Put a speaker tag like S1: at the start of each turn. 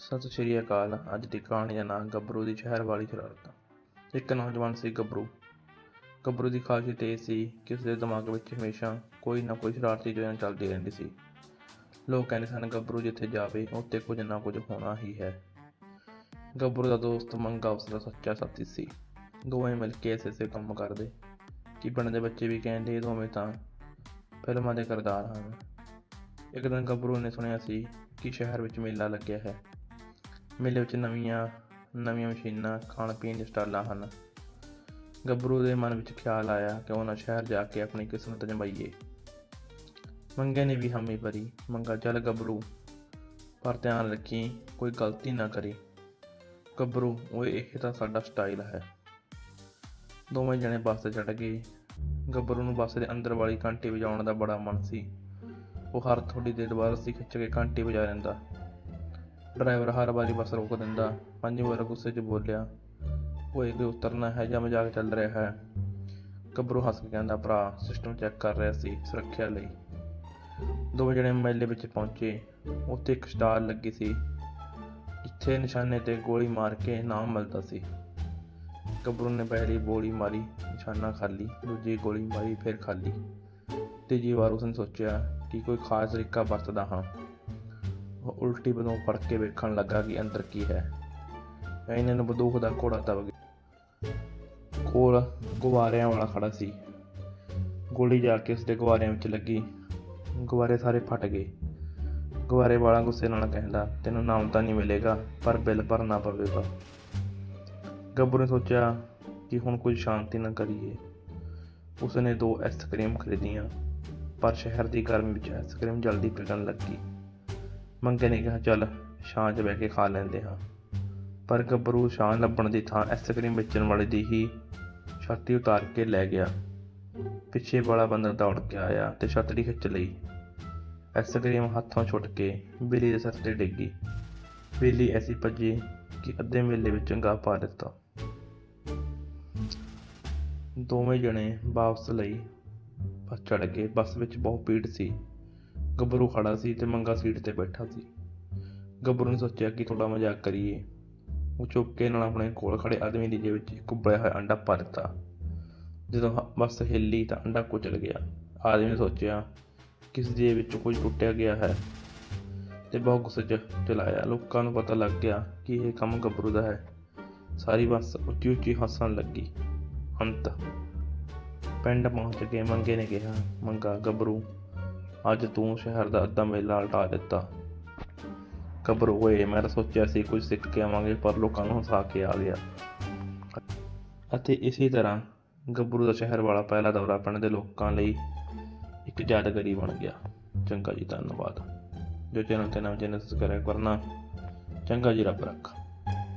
S1: ਸਤਿ ਸ਼੍ਰੀ ਅਕਾਲ। ਅੱਜ ਦੀ ਕਹਾਣੀ ਦਾ ਨਾਮ ਗੱਭਰੂ ਦੀ ਸ਼ਹਿਰ ਵਾਲੀ ਸ਼ਰਾਰਤਾਂ ਇੱਕ ਨੌਜਵਾਨ ਸੀ ਗੱਭਰੂ। ਗੱਭਰੂ ਦੀ ਖਾਸੀਅਤ ਇਹ ਸੀ ਕਿ ਉਸ ਦੇ ਦਿਮਾਗ ਵਿੱਚ ਹਮੇਸ਼ਾ ਕੋਈ ਨਾ ਕੋਈ ਸ਼ਰਾਰਤੀ ਯੋਜਨਾ ਚੱਲਦੀ ਰਹਿੰਦੀ ਸੀ। ਲੋਕ ਕਹਿੰਦੇ ਸਨ, ਗੱਭਰੂ ਜਿੱਥੇ ਜਾਵੇ, ਉੱਥੇ ਕੁਝ ਨਾ ਕੁਝ ਹੋਣਾ ਹੀ ਹੈ। ਗੱਭਰੂ ਦਾ ਦੋਸਤ ਮੰਗਾ ਉਸ ਦਾ ਸੱਚਾ ਸਾਥੀ ਸੀ। ਦੋਵੇਂ ਮਿਲ ਕੇ ਐਸੇ ਐਸੇ ਕੰਮ ਕਰਦੇ। ਕਿ ਪਿੰਡ ਦੇ ਬੱਚੇ ਵੀ ਕਹਿੰਦੇ ਇਹ ਦੋਵੇਂ ਤਾਂ ਫਿਲਮਾਂ ਦੇ ਕਿਰਦਾਰ ਹਨ। ਇੱਕ ਦਿਨ ਗੱਭਰੂ ਨੇ ਸੁਣਿਆ ਸੀ ਕਿ ਸ਼ਹਿਰ ਵਿੱਚ ਮੇਲਾ ਲੱਗਿਆ ਹੈ। ਮੇਲੇ ਵਿੱਚ ਨਵੀਆਂ ਨਵੀਆਂ ਮਸ਼ੀਨਾਂ ਖਾਣ ਪੀਣ ਦੇ ਸਟਾਲਾਂ ਹਨ। ਗੱਭਰੂ ਦੇ ਮਨ ਵਿੱਚ ਖਿਆਲ ਆਇਆ ਕਿ ਉਹਨਾਂ ਸ਼ਹਿਰ ਜਾ ਕੇ ਆਪਣੀ ਕਿਸਮਤ ਜਮਾਈਏ ਮੰਗੇ ਨੇ ਵੀ ਹਾਮੀ ਭਰੀ। ਮੰਗਾ, ਚੱਲ ਗੱਭਰੂ, ਪਰ ਧਿਆਨ ਰੱਖੀ ਕੋਈ ਗਲਤੀ ਨਾ ਕਰੀ। ਗੱਭਰੂ ਉਹ ਇਹ ਤਾਂ ਸਾਡਾ ਸਟਾਈਲ ਹੈ। ਦੋਵੇਂ ਜਣੇ ਬੱਸ ਤੇ ਚੜ੍ਹ ਗਏ। ਗੱਭਰੂ ਨੂੰ ਬੱਸ ਦੇ ਅੰਦਰ ਵਾਲੀ ਘੰਟੀ ਵਜਾਉਣ ਦਾ ਬੜਾ ਮਨ ਸੀ। ਉਹ ਹਰ ਥੋੜੀ ਦੇਰ ਬਾਅਦ ਰੱਸੀ ਖਿੱਚ ਕੇ ਘੰਟੀ ਵਜਾ ਲੈਂਦਾ। ਡਰਾਈਵਰ ਹਰ ਵਾਰੀ ਬੱਸ ਰੋਕ ਦਿੰਦਾ। ਪੰਜ ਵਾਰ ਗੁੱਸੇ 'ਚ ਬੋਲਿਆ, ਓਏ ਕੋਈ ਉਤਰਨਾ ਹੈ ਜਾਂ ਮਜ਼ਾਕ ਚੱਲ ਰਿਹਾ ਹੈ? ਗੱਭਰੂ ਹੱਸ ਕੇ ਕਹਿੰਦਾ, ਭਰਾ ਸਿਸਟਮ ਚੈੱਕ ਕਰ ਰਿਹਾ ਸੀ ਸੁਰੱਖਿਆ ਲਈ। ਦੋਵੇਂ ਜਣੇ ਮੇਲੇ ਵਿੱਚ ਪਹੁੰਚੇ। ਉੱਥੇ ਇੱਕ ਸਟਾਰ ਲੱਗੀ ਸੀ। ਜਿੱਥੇ ਨਿਸ਼ਾਨੇ ਤੇ ਗੋਲੀ ਮਾਰ ਕੇ ਨਾਮ ਮਿਲਦਾ ਸੀ। ਗੱਭਰੂ ਨੇ ਪਹਿਲੀ ਗੋਲੀ ਮਾਰੀ, ਨਿਸ਼ਾਨਾ ਖਾਲੀ, ਦੂਜੀ ਗੋਲੀ ਮਾਰੀ, ਫਿਰ ਖਾਲੀ। ਤੀਜੀ ਵਾਰ ਉਸਨੇ ਸੋਚਿਆ ਕਿ ਕੋਈ ਖਾਸ ਤਰੀਕਾ ਵਰਤਦਾ ਹਾਂ। ਉਹ ਉਲਟੀ ਬਦੋਂ ਫੜ ਕੇ ਵੇਖਣ ਲੱਗਾ ਕਿ ਅੰਦਰ ਕੀ ਹੈ। ਇਹਨਾਂ ਨੂੰ ਬੰਦੂਕ ਦਾ ਘੋੜਾ ਦਬ ਗਿਆ। ਕੋਲ ਗੁਬਾਰਿਆਂ ਵਾਲਾ ਖੜਾ ਸੀ। ਗੋਲੀ ਜਾ ਕੇ ਉਸਦੇ ਗੁਬਾਰਿਆਂ ਵਿੱਚ ਲੱਗੀ। ਗੁਬਾਰੇ ਸਾਰੇ ਫਟ ਗਏ। ਗੁਬਾਰੇ ਵਾਲਾ ਗੁੱਸੇ ਨਾਲ ਕਹਿੰਦਾ, ਤੈਨੂੰ ਨਾਮ ਤਾਂ ਨਹੀਂ ਮਿਲੇਗਾ, ਪਰ ਬਿੱਲ ਭਰਨਾ ਪਵੇਗਾ। ਗੱਭਰੂ ਨੇ ਸੋਚਿਆ ਕਿ ਹੁਣ ਕੁਝ ਸ਼ਾਂਤੀ ਨਾ ਕਰੀਏ। ਉਸਨੇ ਦੋ ਆਈਸਕ੍ਰੀਮ ਖਰੀਦੀਆਂ, ਪਰ ਸ਼ਹਿਰ ਦੀ ਗਰਮੀ ਵਿੱਚ ਆਈਸਕ੍ਰੀਮ ਜਲਦੀ ਪਿਘਲਣ ਲੱਗੀ। ਮੰਗੇ ਨੇ ਕਿਹਾ ਚੱਲ ਛਾਂ 'ਚ ਬਹਿ ਕੇ ਖਾ ਲੈਂਦੇ ਹਾਂ। ਪਰ ਗੱਭਰੂ ਛਾਂ ਲੱਭਣ ਦੀ ਥਾਂ ਆਈਸਕ੍ਰੀਮ ਵੇਚਣ ਵਾਲੇ ਦੀ ਹੀ ਛਾਤੀ ਉਤਾਰ ਕੇ ਲੈ ਗਿਆ। ਪਿੱਛੇ ਵਾਲਾ ਬੰਦਾ ਦੌੜ ਕੇ ਆਇਆ ਤੇ ਛਤਰੀ ਖਿੱਚ ਲਈ। ਆਈਸਕ੍ਰੀਮ ਹੱਥੋਂ ਛੁੱਟ ਕੇ ਬਿੱਲੀ ਦੇ ਸਿਰ ਤੇ ਡਿੱਗੀ। ਬਿੱਲੀ ਐਸੀ ਭੱਜੀ ਕਿ ਅੱਧੇ ਮੇਲੇ ਵਿੱਚ ਚੰਗਾ ਪਾ ਦਿੱਤਾ। ਦੋਵੇਂ ਜਣੇ ਵਾਪਸ ਲਈ ਬੱਸ ਚੜ ਗਏ ਬੱਸ ਵਿੱਚ ਬਹੁਤ ਭੀੜ ਸੀ। ਗੱਭਰੂ ਖੜਾ ਸੀ ਤੇ ਮੰਗਾ ਸੀਟ ਤੇ ਬੈਠਾ ਸੀ। ਗੱਭਰੂ ਨੇ ਸੋਚਿਆ ਕਿ ਥੋੜਾ ਮਜ਼ਾਕ ਕਰੀਏ। ਉਹ ਚੁੱਪਕੇ ਨਾਲ ਆਪਣੇ ਕੋਲ ਖੜੇ ਆਦਮੀ ਦੀ ਜੇਬ ਵਿੱਚ ਇੱਕ ਉਬਲਿਆ ਹੋਇਆ ਅੰਡਾ ਪਾ ਦਿੱਤਾ। ਜਦੋਂ ਹ- ਬੱਸ ਹਿੱਲੀ ਤਾਂ ਅੰਡਾ ਕੁਚਲ ਗਿਆ। ਆਦਮੀ ਨੇ ਸੋਚਿਆ, ਕਿਸ ਜੇਬ ਵਿੱਚ ਕੁਝ ਟੁੱਟਿਆ ਗਿਆ ਹੈ? ਤੇ ਬਹੁਤ ਗੁੱਸੇ 'ਚ ਚਲਾਇਆ। ਲੋਕਾਂ ਨੂੰ ਪਤਾ ਲੱਗ ਗਿਆ ਕਿ ਇਹ ਕੰਮ ਗੱਭਰੂ ਦਾ ਹੈ। ਸਾਰੀ ਬੱਸ ਉੱਚੀ ਉੱਚੀ ਹੱਸਣ ਲੱਗੀ। ਅੰਤ। ਪਿੰਡ ਪਹੁੰਚ ਕੇ ਮੰਗੇ ਨੇ ਕਿਹਾ, ਮੰਗਾ, ਗੱਭਰੂ ਅੱਜ ਤੂੰ ਸ਼ਹਿਰ ਦਾ ਅੱਧਾ ਮੇਲਾ ਉਲਟਾ ਦਿੱਤਾ। ਗੱਭਰੂ ਹੋਏ, ਮੈਂ ਤਾਂ ਸੋਚਿਆ ਸੀ ਕੁਝ ਸਿੱਖ ਕੇ ਆਵਾਂਗੇ, ਪਰ ਲੋਕਾਂ ਨੂੰ ਹਸਾ ਕੇ ਆ ਗਿਆ। ਅਤੇ ਇਸੇ ਤਰ੍ਹਾਂ ਗੱਭਰੂ ਦਾ ਸ਼ਹਿਰ ਵਾਲਾ ਪਹਿਲਾ ਦੌਰਾ ਪਿੰਡ ਦੇ ਲੋਕਾਂ ਲਈ ਇੱਕ ਯਾਦਗਾਰੀ ਬਣ ਗਿਆ। ਚੰਗਾ ਜੀ ਧੰਨਵਾਦ। ਜੋ ਚੈਨਲ ਤੇ ਨਵਾਂ ਚੈਨਲ ਸਬਸਕ੍ਰਾਈਬ ਕਰਨਾ, ਚੰਗਾ ਜੀ ਰੱਬ ਰੱਖਾ।